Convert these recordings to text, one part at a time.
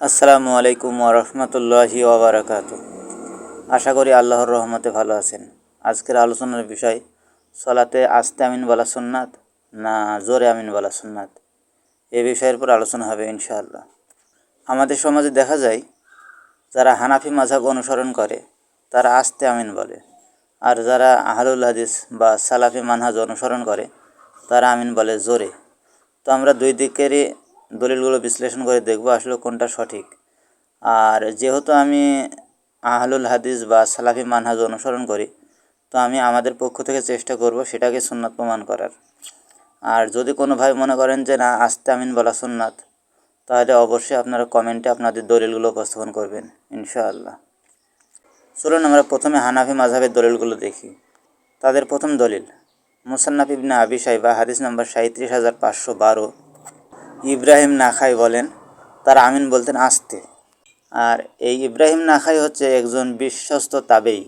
আসসালামু আলাইকুম ওরহমতুল্লাহি ওবরাকাত আশা করি আল্লাহর রহমতে ভালো আছেন। আজকের আলোচনার বিষয়, সলাতে আস্তে আমিন বলা সুন্নাত না জোরে আমিন বলা সুন্নাত? এ বিষয়ের উপর আলোচনা হবে ইনশাআল্লাহ। আমাদের সমাজে দেখা যায়, যারা হানাফি মাঝাব অনুসরণ করে, তারা আস্তে আমিন বলে। আর যারা আহলুল হাদিস বা সালাফি মানহাজ অনুসরণ করে, তারা আমিন বলে জোরে। তো আমরা দুই দিকেরই দলিলগুলো বিশ্লেষণ করে দেখব আসলে কোনটা সঠিক। আর যেহেতু আমি আহলুল হাদিস বা সালাফি মানহাজ অনুসরণ করি, তো আমি আমাদের পক্ষ থেকে চেষ্টা করব সেটাকে সুন্নাত প্রমাণ করার। আর যদি কোনো ভাই মনে করেন যে, না, আস্তে আমিন বলা সুন্নাত, তাহলে অবশ্যই আপনারা কমেন্টে আপনাদের দলিলগুলো উপস্থাপন করবেন, ইনশাআল্লাহ। চলুন আমরা প্রথমে হানাফি মাঝাবের দলিলগুলো দেখি। তাদের প্রথম দলিল, মুসান্নাফ ইবনে আবি সাইবা হাদিস নাম্বার সাঁত্রিশ হাজার পাঁচশো বারো। ইব্রাহিম নাখাই বলেন, তার আমিন বলতেন আসতে। আর এই ইব্রাহিম নাখাই হচ্ছে একজন বিশ্বস্ত তাবেই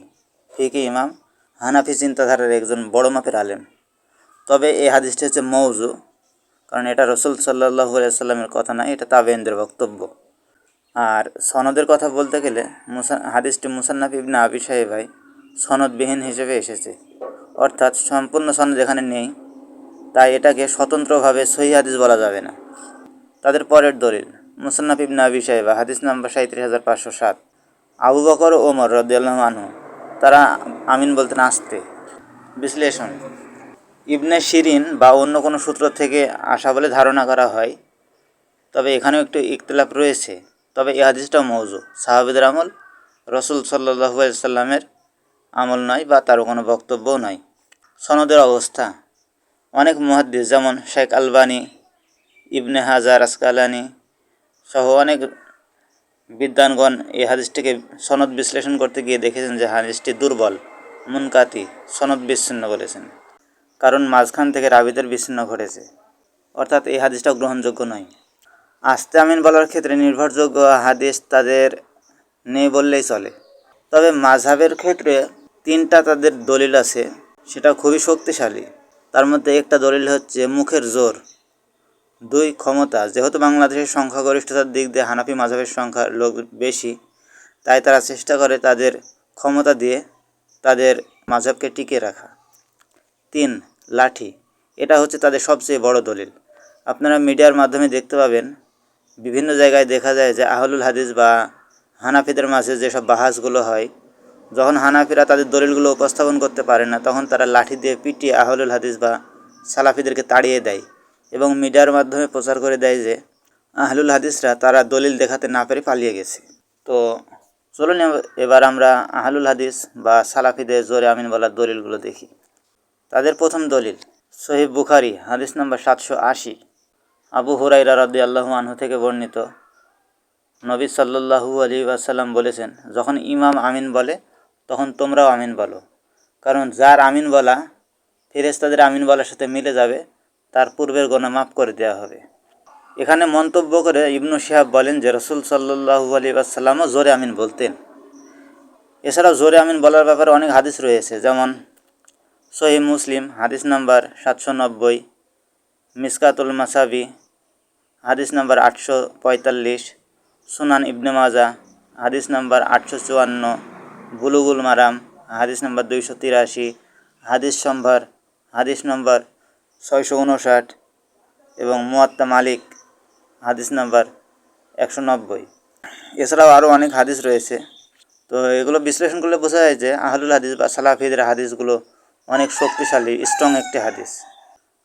ফিকি ইমাম, হানাফি চিন্তাধারার একজন বড় মাপের আলেম। তবে এই হাদিসটি হচ্ছে মৌজু কারণ এটা রসুল সাল্লাহু সাল্লামের কথা নয় এটা তাবেইনদের বক্তব্য। আর সনদের কথা বলতে গেলে, মুসা, হাদিসটি মুসান্নাফ ইবনে আবি সাহেবাই সনদবিহীন হিসেবে এসেছে। অর্থাৎ সম্পূর্ণ সনদ এখানে নেই, তাই এটাকে স্বতন্ত্রভাবে সহি হাদিস বলা যাবে না। তাদের পরের দলিল। মুসান্নাফ ইবনে আবি সাহেবা হাদিস নাম্বার সাঁত্রিশ হাজার পাঁচশো সাত। আবু বকর ওমর রদিয়াল্লাহ আনহু, তারা আমিন বলতেন আসতে। বিশ্লেষণ। ইবনে শিরিন বা অন্য কোনো সূত্র থেকে আসা বলে ধারণা করা হয়, তবে এখানেও একটু ইখতলাফ রয়েছে। তবে এই হাদিসটাও মৌজু সাহাবিদের আমল রসুল সাল্লাহু সাল্লামের আমল নয় বা তারও কোনো বক্তব্যও নয়। সনদের অবস্থা। অনেক মহাদ্দিস, যেমন শেখ আলবানি ইবনে হাজার আসকালানি সহ অনেক বিদ্বানগণ এই হাদিসটিকে সনদ বিশ্লেষণ করতে গিয়ে দেখেছেন যে হাদিসটি দুর্বল, মুনকাতি, সনদ বিচ্ছিন্ন বলেছেন কারণ মাঝখান থেকে রাবিদের বিচ্ছিন্ন ঘটেছে। অর্থাৎ এই হাদিসটা গ্রহণযোগ্য নয়। আস্তে আমিন বলার ক্ষেত্রে নির্ভরযোগ্য হাদিস তাদের নেই বললেই চলে। তবে মাঝহাবের ক্ষেত্রে তিনটা তাদের দলিল আছে, সেটা খুবই শক্তিশালী। তার মধ্যে একটা দলিল হচ্ছে মুখের জোর। দুই ক্ষমতা, যেহেতু বাংলাদেশের সংখ্যাগরিষ্ঠতার দিক দিয়ে হানাফি মাঝাবের সংখ্যা লোক বেশি, তাই তারা চেষ্টা করে তাদের ক্ষমতা দিয়ে তাদের মাঝহবকে টিকিয়ে রাখা। তিন, লাঠি, এটা হচ্ছে তাদের সবচেয়ে বড় দলিল। আপনারা মিডিয়ার মাধ্যমে দেখতে পাবেন, বিভিন্ন জায়গায় দেখা যায় যে আহলুল হাদিস বা হানাফিদের মাঝে যেসব বাহাসগুলো হয়, যখন হানাফিরা তাদের দলিলগুলো উপস্থাপন করতে পারে না, তখন তারা লাঠি দিয়ে পিটিয়ে আহলুল হাদিস বা সালাফিদেরকে তাড়িয়ে দেয়। এবং মিডিয়ার মাধ্যমে প্রচার করে দেয় যে, আহলুল হাদিসরা তারা দলিল দেখাতে না পেরে পালিয়ে গেছে। তো চলুন এবার আমরা আহলুল হাদিস বা সালাফিদের জোরে আমিন বলার দলিলগুলো দেখি। তাদের প্রথম দলিল সহিব বুখারি, হাদিস নম্বর সাতশো আশি। আবু হুরাইরা রদ্দি আল্লাহু আনহু থেকে বর্ণিত, নবী সাল্লু আলী আসাল্লাম বলেছেন, যখন ইমাম আমিন বলে, তখন তোমরাও আমিন বলো। কারণ যার আমিন বলা ফেরেস্তাদের আমিন বলার সাথে মিলে যাবে তার পূর্বের গোনা মাফ করে দেওয়া হবে। এখানে মন্তব্য করে ইবনু শিহাব বলেন যে, রসুল সাল্লু আলী আসাল্লামও জোরে আমিন বলতেন। এছাড়াও জোরে আমিন বলার ব্যাপারে অনেক হাদিস রয়েছে, যেমন সহি মুসলিম, হাদিস নাম্বার সাতশো নব্বই, মিসকাতুল মাসাবি, হাদিস নাম্বার আটশো পঁয়তাল্লিশ, সুনান ইবনে মাজা হাদিস নাম্বার আটশো চুয়ান্ন, বুলুগুল মারাম, হাদিস নাম্বার দুইশো তিরাশি, হাদিস সম্ভার, হাদিস নম্বর ছয়শো উনষাট এবং মুয়াত্তা মালিক, হাদিস নাম্বার একশো নব্বই। এছাড়াও আরও অনেক হাদিস রয়েছে। তো এগুলো বিশ্লেষণ করলে বোঝা যায় যে আহলুল হাদিস বা সালাফিদের হাদিসগুলো অনেক শক্তিশালী স্ট্রং একটি হাদিস।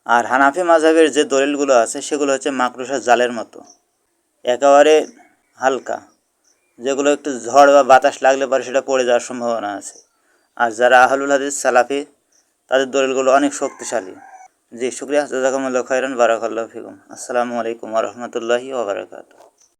আর হানাফি মাঝাবের যে দলিলগুলো আছে, সেগুলো হচ্ছে মাকড়সার জালের মতো। একেবারে হালকা, যেগুলো একটু ঝড় বা বাতাস লাগলে পরে সেটা পড়ে যাওয়ার সম্ভাবনা আছে। আর যারা আহলুল হাদিস, সালাফি, তাদের দলিলগুলো অনেক শক্তিশালী। জি শুক্রিয়া জাজাকামুল্লাহ খৈরান বারাকাল্লাহ ফিকুম। আসসালামু আলাইকুম রহমতুল্লাহি ওবরাকাতু